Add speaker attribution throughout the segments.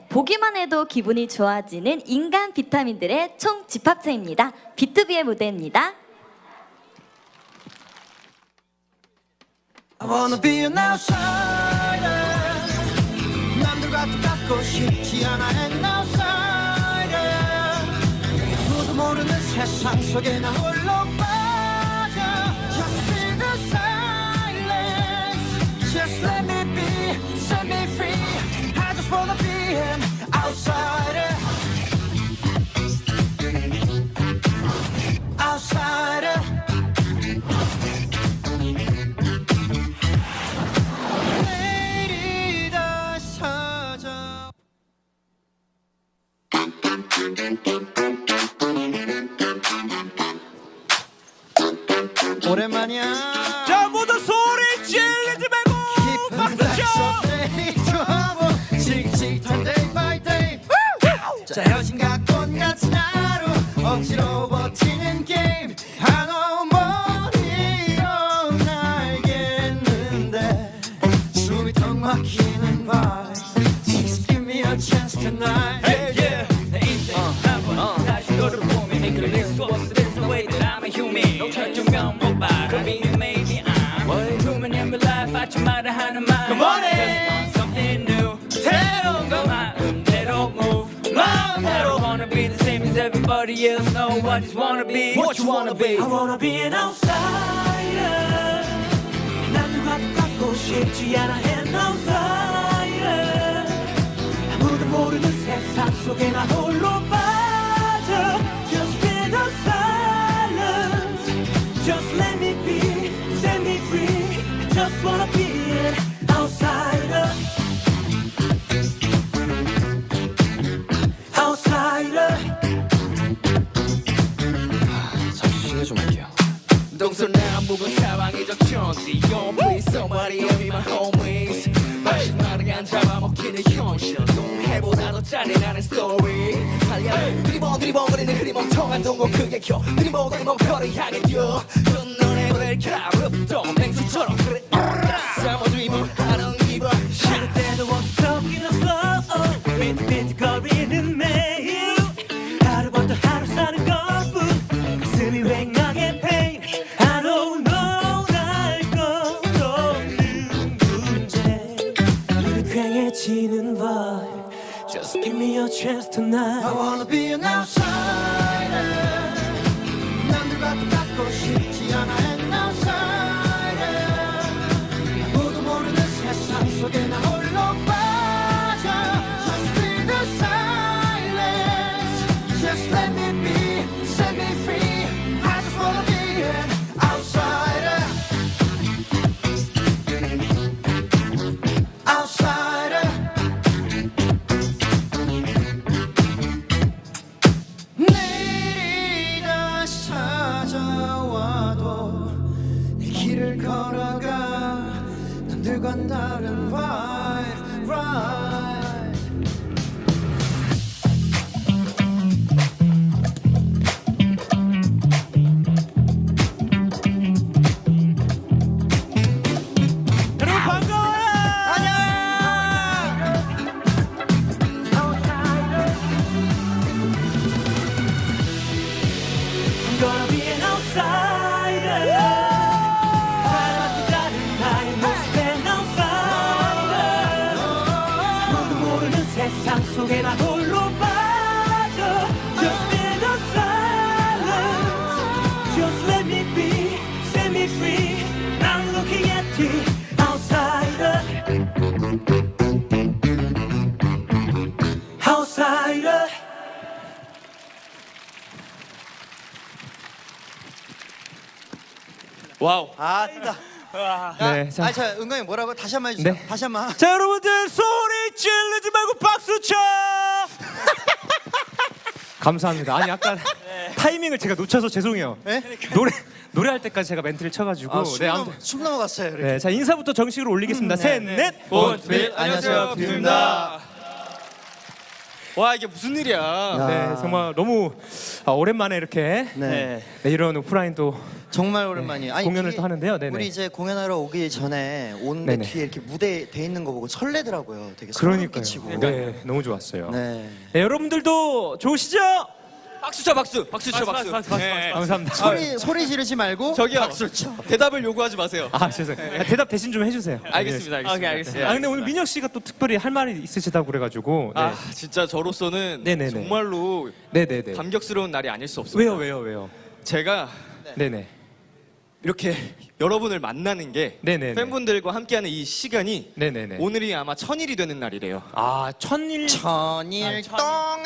Speaker 1: 네, 보기만 해도 기분이 좋아지는 인간 비타민들의 총 집합체입니다. 비투비의 무대입니다.
Speaker 2: I wanna be an outsider 남들과 똑같고 싶지 않아 an outsider 아무도 모르는 세상 속에 나 홀로 빠져 Just feel the silence Just let me be, set me free wanna be an outsider
Speaker 3: wanna be I wanna be
Speaker 2: an outsider 남들과 똑같고 싶지 않아 an outsider 아무도 모르는 세상 속에 나
Speaker 3: 동서남북은 사방이 적 천지. Yo please somebody help me my homies 마지막에 안 잡아먹히는 현실. 동해보다 더 짜릿한 스토리 달려 드리번 드리번거리는 흐림 멍청한 동공 크게 켜. 드리번거리 멍커를 향해 뛰어. 첫눈에 불을 흡동 맹수처럼 그래. Dreamer I don't give up
Speaker 2: 쉴 때도 없어 tonight I wanna be an outsider 남들과 똑같고 싶지 않아 an outsider 아무도 모르는 세상 속에 나 남들과는 세상 속에 나 홀로 빠져 Just feel the silence Just let me be, set me free I'm looking at the outsider outsider
Speaker 3: 와우
Speaker 4: 아, 진짜.
Speaker 3: 네,
Speaker 4: 아,
Speaker 3: 자.
Speaker 4: 아, 저 은광이 뭐라고 다시 한 번 해주세요.
Speaker 3: 네.
Speaker 4: 다시 한 번.
Speaker 3: 자 여러분들 소리 지르지 말고 박수 쳐 감사합니다 아니 아까 타이밍을 제가 놓쳐서 죄송해요
Speaker 4: 네?
Speaker 3: 노래 노래할 때까지 제가 멘트를 쳐가지고
Speaker 4: 아, 숨,
Speaker 3: 네,
Speaker 4: 넘,
Speaker 3: 아무튼
Speaker 4: 숨 넘어갔어요. 이렇게.
Speaker 3: 네, 자 인사부터 정식으로 올리겠습니다. 셋, 넷.
Speaker 4: 원, 투, 안녕하세요, 비투비입니다.
Speaker 5: 와 이게 무슨 일이야?
Speaker 2: 야.
Speaker 4: 네, 정말 너무 아, 오랜만에 이렇게
Speaker 2: 네.
Speaker 4: 네, 이런 오프라인도
Speaker 2: 정말 오랜만이에요. 아니,
Speaker 4: 공연을
Speaker 2: 뒤에
Speaker 4: 또 하는데요. 네네.
Speaker 2: 우리 이제 공연하러 오기 전에 오는데
Speaker 4: 네네.
Speaker 2: 뒤에 이렇게 무대 돼 있는 거 보고 설레더라고요. 되게 소름
Speaker 4: 그러니까요.
Speaker 2: 끼치고.
Speaker 4: 네, 너무 좋았어요. 네.
Speaker 2: 네.
Speaker 4: 여러분들도 좋으시죠?
Speaker 5: 박수 쳐 박수 박수 쳐 박수. 네.
Speaker 4: 감사합니다.
Speaker 2: 소리 소리 지르지 말고
Speaker 5: 저기요.
Speaker 2: 박수를 쳐.
Speaker 5: 대답을 요구하지 마세요.
Speaker 4: 아, 죄송해요. 아, 대답 대신 좀 해주세요.
Speaker 5: 알겠습니다, 알겠습니다.
Speaker 4: 오케이,
Speaker 5: 알겠습니다.
Speaker 4: 아, 근데 오늘 민혁 씨가 또 특별히 할 말이 있으시다고 그래가지고. 네.
Speaker 5: 아 진짜 저로서는
Speaker 4: 네네네.
Speaker 5: 정말로
Speaker 4: 네네네.
Speaker 5: 감격스러운 날이 아닐 수 없습니다.
Speaker 4: 왜요, 왜요, 왜요?
Speaker 5: 제가
Speaker 4: 네네.
Speaker 5: 이렇게 여러분을 만나는 게
Speaker 4: 네네네.
Speaker 5: 팬분들과 함께하는 이 시간이
Speaker 4: 네네네.
Speaker 5: 오늘이 아마 천일이 되는 날이래요.
Speaker 4: 아, 천일.
Speaker 2: 천일 동안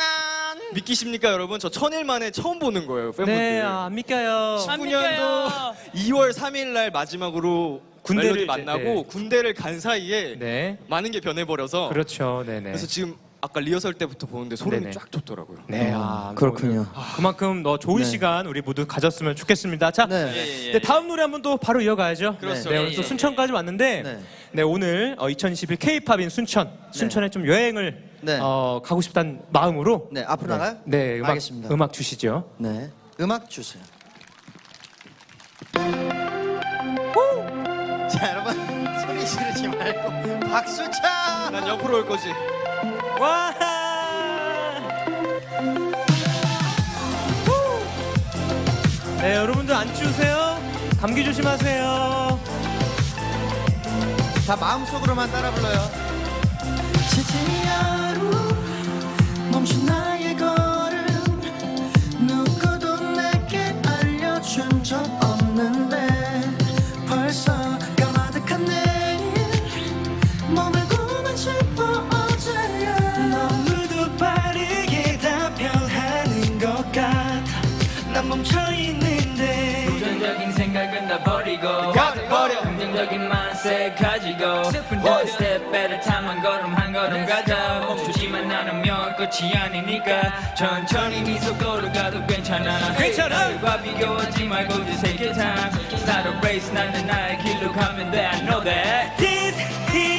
Speaker 5: 믿기십니까 여러분? 저 천일 만에 처음 보는 거예요 팬분들.
Speaker 4: 네, 아, 안 믿겨요.
Speaker 5: 19년도 2월 3일 날 마지막으로
Speaker 4: 군대를 이제,
Speaker 5: 만나고
Speaker 4: 네.
Speaker 5: 군대를 간 사이에
Speaker 4: 네.
Speaker 5: 많은 게 변해버려서
Speaker 4: 그렇죠. 네네.
Speaker 5: 그래서 지금 아까 리허설 때부터 보는데 소름이
Speaker 4: 네네.
Speaker 5: 쫙 돋더라고요.
Speaker 4: 네, 아,
Speaker 2: 그렇군요.
Speaker 4: 뭐, 그만큼 너 좋은
Speaker 2: 네.
Speaker 4: 시간 우리 모두 가졌으면 좋겠습니다. 자,
Speaker 2: 네.
Speaker 5: 예, 예,
Speaker 4: 네, 다음 노래 한번 또 바로 이어가야죠.
Speaker 5: 그렇죠.
Speaker 4: 네,
Speaker 5: 예,
Speaker 4: 오늘 또
Speaker 5: 예,
Speaker 4: 순천까지 왔는데,
Speaker 2: 네.
Speaker 4: 네, 오늘 어, 2021 K-팝인 순천, 순천에 좀 여행을
Speaker 2: 네.
Speaker 4: 어, 가고 싶다는 마음으로,
Speaker 2: 네, 앞으로 나가요?
Speaker 4: 네, 음악,
Speaker 2: 알겠습니다.
Speaker 4: 음악 주시죠.
Speaker 2: 네. 음악 주세요. 자, 여러분 소리 지르지 말고 박수 쳐.
Speaker 5: 난 옆으로 올 거지.
Speaker 4: 와! 네, 여러분들 안 추우세요? 감기 조심하세요.
Speaker 2: 다 마음속으로만 따라 불러요. 지친 하루 멈춘 나 있는데.
Speaker 6: 부정적인 생각은 다 버리고.
Speaker 5: 버려.
Speaker 6: 긍정적인 만세 가지고. One step at a time 한 걸음 한 걸음 가자. 멈추지만 않으면 끝이 아니니까. 천천히 네 속도로 가도 괜찮아.
Speaker 4: 괜찮아.
Speaker 6: 나와 비교하지 말고 just take your time. Start a race 나는 나의 길로 가면 돼. I know that.
Speaker 1: This is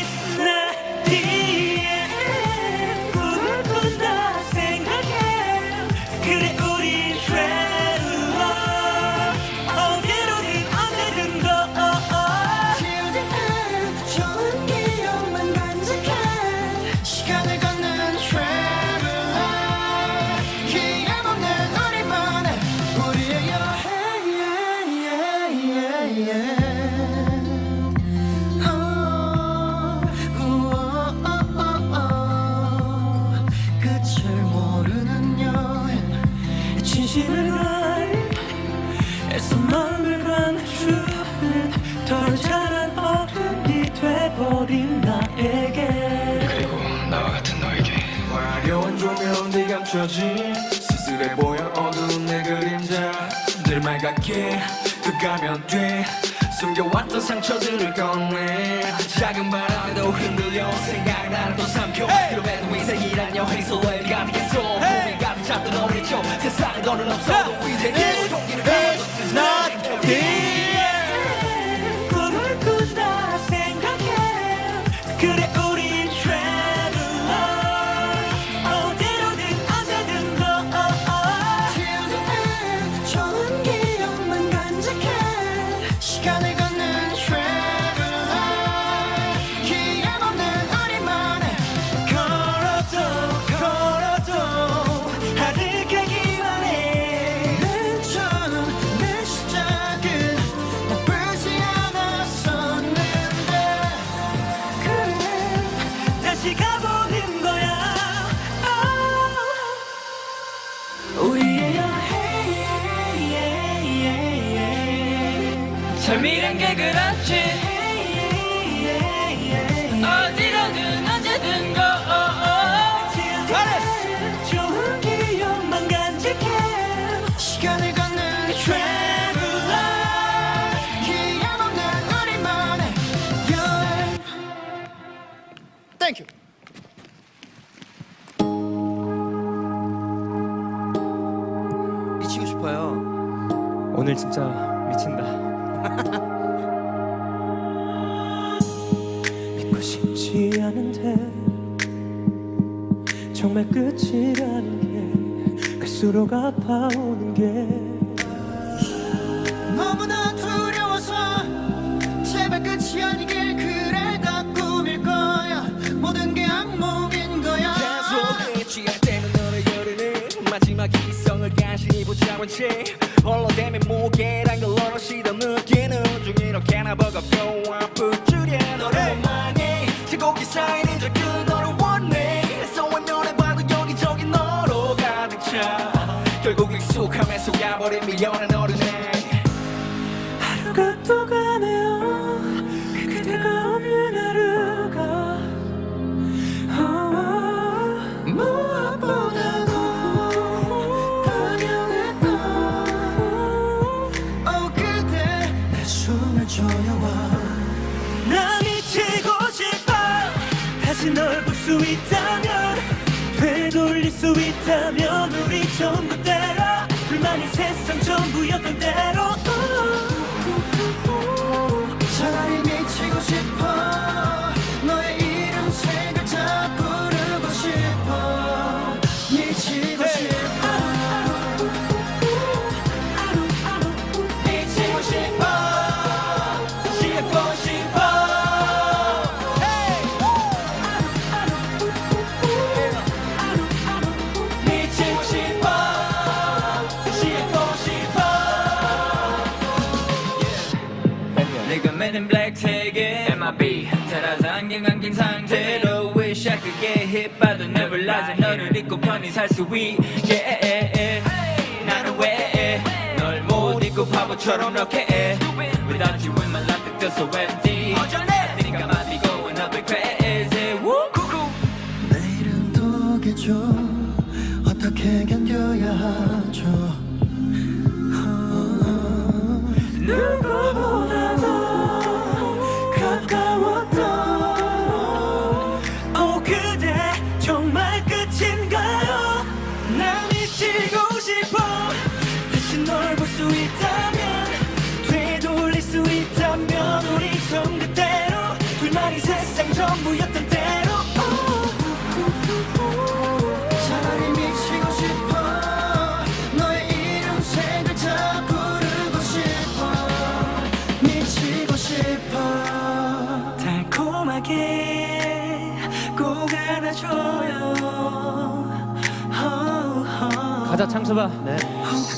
Speaker 6: 감춰진 쓸쓸해 보여 어두운 내 그림자. 늘 맑게 흑가면 뒤 숨겨왔던 상처들을 꺼내. 작은 바람에도 흔들려 생각나는 또 삼켜. 그럼에도 인생이란 설레 가득했어 꿈이 가득 찼던 어리죠 세상에 너는 없어도 이제 내 용기를
Speaker 1: 꿈
Speaker 6: 삶이란 게 그렇지. 어디로든 언제든 go
Speaker 1: 좋은 기억만 간직해
Speaker 2: 시간을 걷는 traveler 기약 없는 우리만의 여행 땡큐 미치고 싶어요.
Speaker 4: 오늘 진짜
Speaker 1: 믿고 싶지 않은데
Speaker 4: 정말 끝이라는 게 갈수록 아파오는 게.
Speaker 2: 너무나 두려워서 제발 끝이 아니길 그래 다 꿈일 거야. 모든 게 악몽인 거야.
Speaker 3: 계속 취할 때는 너를 여르는 마지막 이성을 간신히 붙잡은 채 홀로 대면 무게란 걸 어느시도 느끼는 중 이렇게나 버겁고 아플 줄이야 너를 원망해 제곡이 쌓이는 저그 너를 원해 소원 노래봐도 여기저기 너로 가득 차 결국 익숙함에 속아버린 미련한 어
Speaker 1: 수 있다면 우리 전부대로 불만이 세상 전부였던 대로.
Speaker 2: 차라리 미치고 싶어
Speaker 3: in black 색의 MIB 테라스 안경 안긴 상태로 Wish I could get hit by the never lies 너를 잊고 편히 살 수 있게 나는 왜널 못 잊고 바보처럼 이렇게 해 Without you in my life it feels so empty
Speaker 2: 가자
Speaker 4: 창섭아.
Speaker 2: 꿈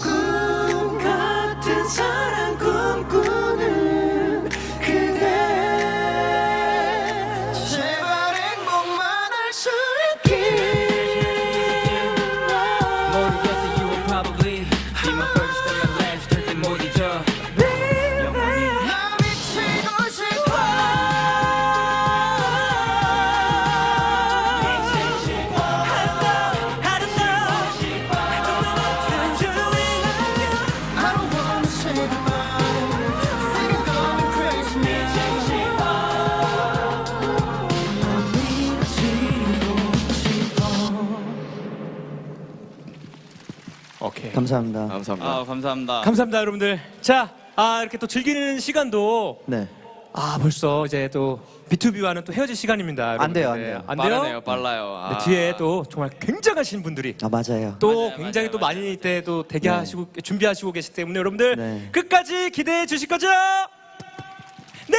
Speaker 4: 오케이
Speaker 7: 감사합니다.
Speaker 5: 아 감사합니다.
Speaker 4: 감사합니다 여러분들 자 아, 이렇게 또 즐기는 시간도
Speaker 7: 네.
Speaker 4: 아 벌써 이제 또 B2B와는 또 헤어질 시간입니다
Speaker 7: 안 돼요,
Speaker 4: 여러분들.
Speaker 7: 안 돼요.
Speaker 4: 안 돼요?
Speaker 5: 빠르네요, 빨라요.
Speaker 4: 네,
Speaker 5: 아.
Speaker 4: 뒤에 또 정말 굉장하신 분들이
Speaker 7: 아 맞아요.
Speaker 4: 또
Speaker 5: 맞아요,
Speaker 4: 굉장히
Speaker 5: 맞아요,
Speaker 4: 또
Speaker 5: 맞아요.
Speaker 4: 많이 때또 대기하시고 준비하시고 계시기 때문에 여러분들
Speaker 7: 네.
Speaker 4: 끝까지 기대해 주실 거죠? 네.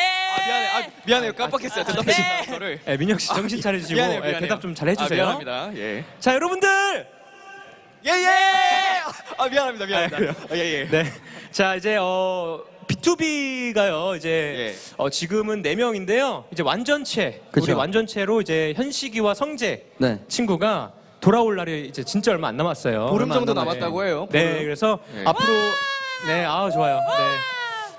Speaker 5: 아, 미안해. 아, 미안해요. 깜빡했어요. 대답해 주신 저를.
Speaker 4: 네, 민혁 씨 정신 차려 주시고
Speaker 5: 미안해요,
Speaker 4: 예,
Speaker 5: 미안해요.
Speaker 4: 대답 좀 잘 해 주세요.
Speaker 5: 아, 미안합니다. 예.
Speaker 4: 자 여러분들
Speaker 5: 예, 예. 아, 미안합니다. 미안합니다. 아, 예, 예.
Speaker 4: 네. 자 이제 어 B2B가요 이제
Speaker 5: 예.
Speaker 4: 어, 지금은 네 명인데요. 이제 완전체
Speaker 7: 그쵸.
Speaker 4: 우리 완전체로 이제 현식이와 성재
Speaker 7: 네.
Speaker 4: 친구가 돌아올 날이 이제 진짜 얼마 안 남았어요.
Speaker 5: 보름
Speaker 7: 얼마 안
Speaker 5: 정도
Speaker 7: 남았네.
Speaker 5: 남았다고 해요.
Speaker 4: 네. 그래서
Speaker 5: 예.
Speaker 4: 앞으로 네, 아 좋아요. 네.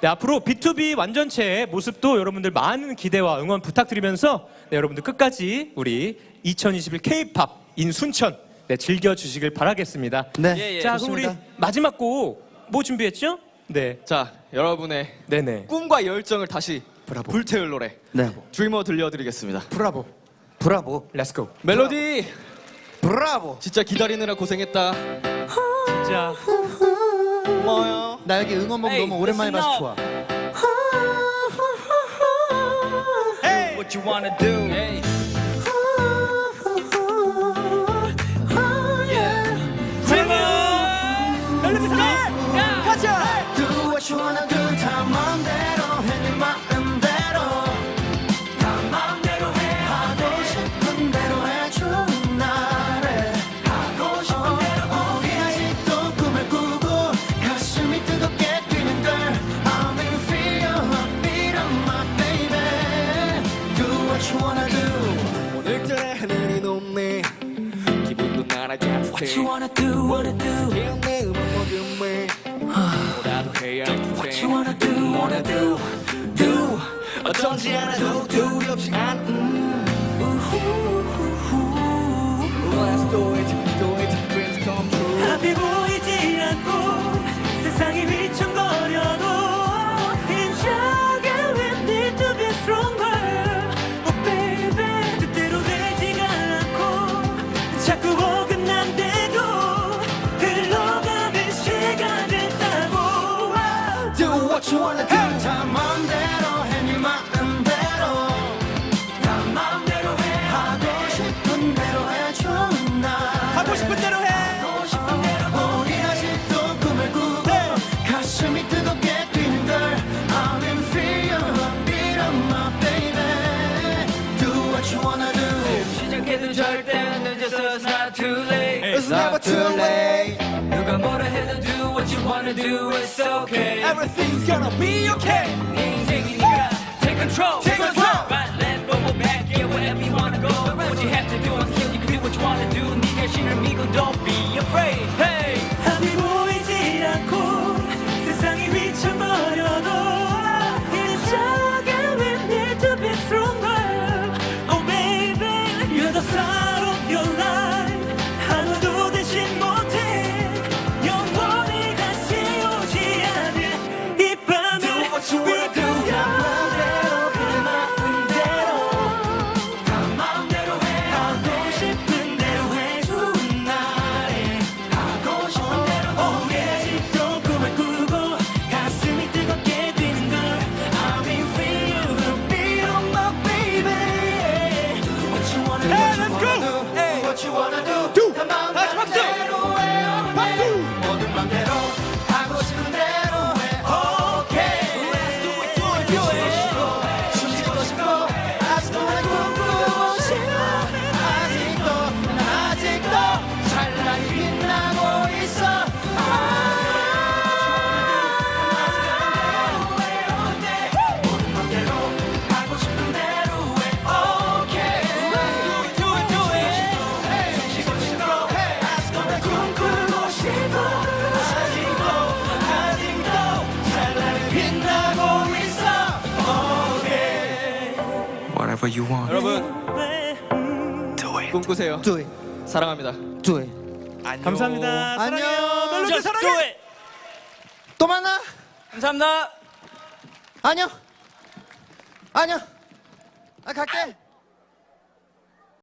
Speaker 4: 네, 앞으로 B2B 완전체의 모습도 여러분들 많은 기대와 응원 부탁드리면서 네, 여러분들 끝까지 우리 2021 K-팝 인 순천 네, 즐겨 주시길 바라겠습니다.
Speaker 7: 네.
Speaker 5: 예, 예.
Speaker 4: 자, 그럼 우리
Speaker 7: 좋습니다.
Speaker 4: 마지막 곡 뭐 준비했죠? 네,
Speaker 5: 자, 여러분의
Speaker 4: 네, 네.
Speaker 5: 꿈과 열정을 다시
Speaker 7: 브라보.
Speaker 5: 불태울 노래
Speaker 7: 네.
Speaker 5: 드리머 들려드리겠습니다.
Speaker 7: 브라보. 브라보.
Speaker 4: Let's go.
Speaker 5: 멜로디
Speaker 7: 브라보.
Speaker 5: 진짜 기다리느라 고생했다.
Speaker 4: 자,
Speaker 5: 고마워요.
Speaker 7: 나 여기 응원봉 너무 오랜만에
Speaker 3: listen
Speaker 7: 봐서
Speaker 3: up.
Speaker 7: 좋아.
Speaker 3: What you wanna do?
Speaker 4: 가자
Speaker 8: Do what you wanna do 다 마음대로 해네 마음대로 다 마음대로 해 하고 싶은 대로 해줘
Speaker 4: 나를
Speaker 8: 하고 싶은 대로 우리 아직도 꿈을 꾸고 가슴이 뜨겁게 뛰는 걸 I'm in feel your beat on my baby Do what you wanna do
Speaker 3: 오늘따라 하늘이 높네 기분도 날아가듯해 What you wanna do wanna do 어쩐지 하나도
Speaker 2: 두렵지 않아 too late.
Speaker 3: You got more to hit ahead do what you wanna do. It's okay.
Speaker 2: Everything's gonna be okay.
Speaker 3: Take, take control.
Speaker 2: Take control.
Speaker 3: Right, left, forward, back, yeah, wherever you wanna go. What you have to do, I'm here. You can do what you wanna do. 네가 신을 Amigo, don't be afraid.
Speaker 9: whatever you want.
Speaker 5: 여러분 꿈꾸세요.
Speaker 2: Do it.
Speaker 5: 사랑합니다.
Speaker 2: Do it. 안녕.
Speaker 4: 감사합니다.
Speaker 2: 안녕.
Speaker 4: 멜로디 Just 사랑해.
Speaker 2: 또 만나.
Speaker 5: 감사합니다.
Speaker 2: 안녕. 안녕. 아 갈게.